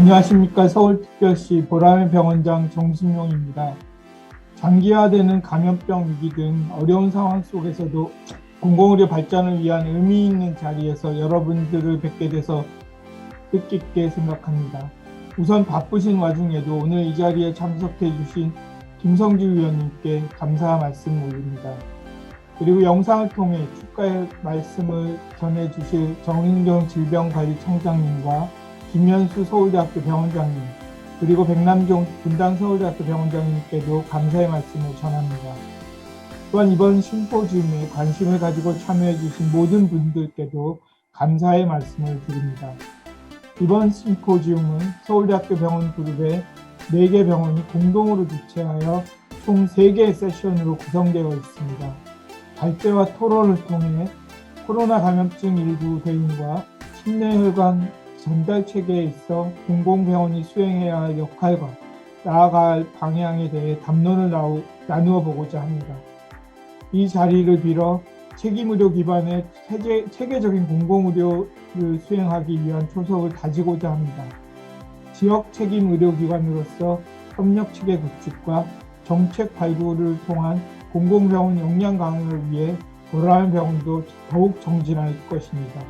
안녕하십니까 서울특별시 보라매 병원장 정순용입니다. 장기화되는 감염병 위기 등 어려운 상황 속에서도 공공의료 발전을 위한 의미 있는 자리에서 여러분들을 뵙게 돼서 뜻깊게 생각합니다. 우선 바쁘신 와중에도 오늘 이 자리에 참석해 주신 김성주 위원님께 감사 말씀 올립니다. 그리고 영상을 통해 축하의 말씀을 전해 주실 정인경 질병관리청장님과 김현수 서울대학교 병원장님, 그리고 백남종 분당 서울대학교 병원장님께도 감사의 말씀을 전합니다. 또한 이번 심포지움에 관심을 가지고 참여해 주신 모든 분들께도 감사의 말씀을 드립니다. 이번 심포지움은 서울대학교 병원 그룹의 4개 병원이 공동으로 주최하여 총 3개의 세션으로 구성되어 있습니다. 발제와 토론을 통해 코로나 감염증 일부 대응과 심내혈관 전달 체계에 있어 공공병원이 수행해야 할 역할과 나아갈 방향에 대해 담론을 나누어 보고자 합니다. 이 자리를 빌어 책임의료 기반의 체계, 체계 적인 공공의료를 수행하기 위한 초석을 다지고자 합니다. 지역 책임 의료기관으로서 협력 체계 구축과 정책 발굴을 통한 공공병원 역량 강화를 위해 보라는 병원도 더욱 정진할 것입니다.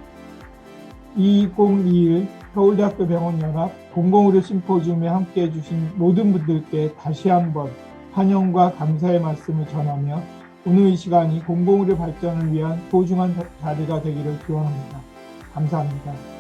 2021 서울대학교 병원연합 공공의료 심포지움에 함께 해 주신 모든 분들께 다시 한번 환영과 감사의 말씀을 전하며 오늘 이 시간이 공공의료 발전을 위한 소중한 자리가 되기를 기원합니다. 감사합니다.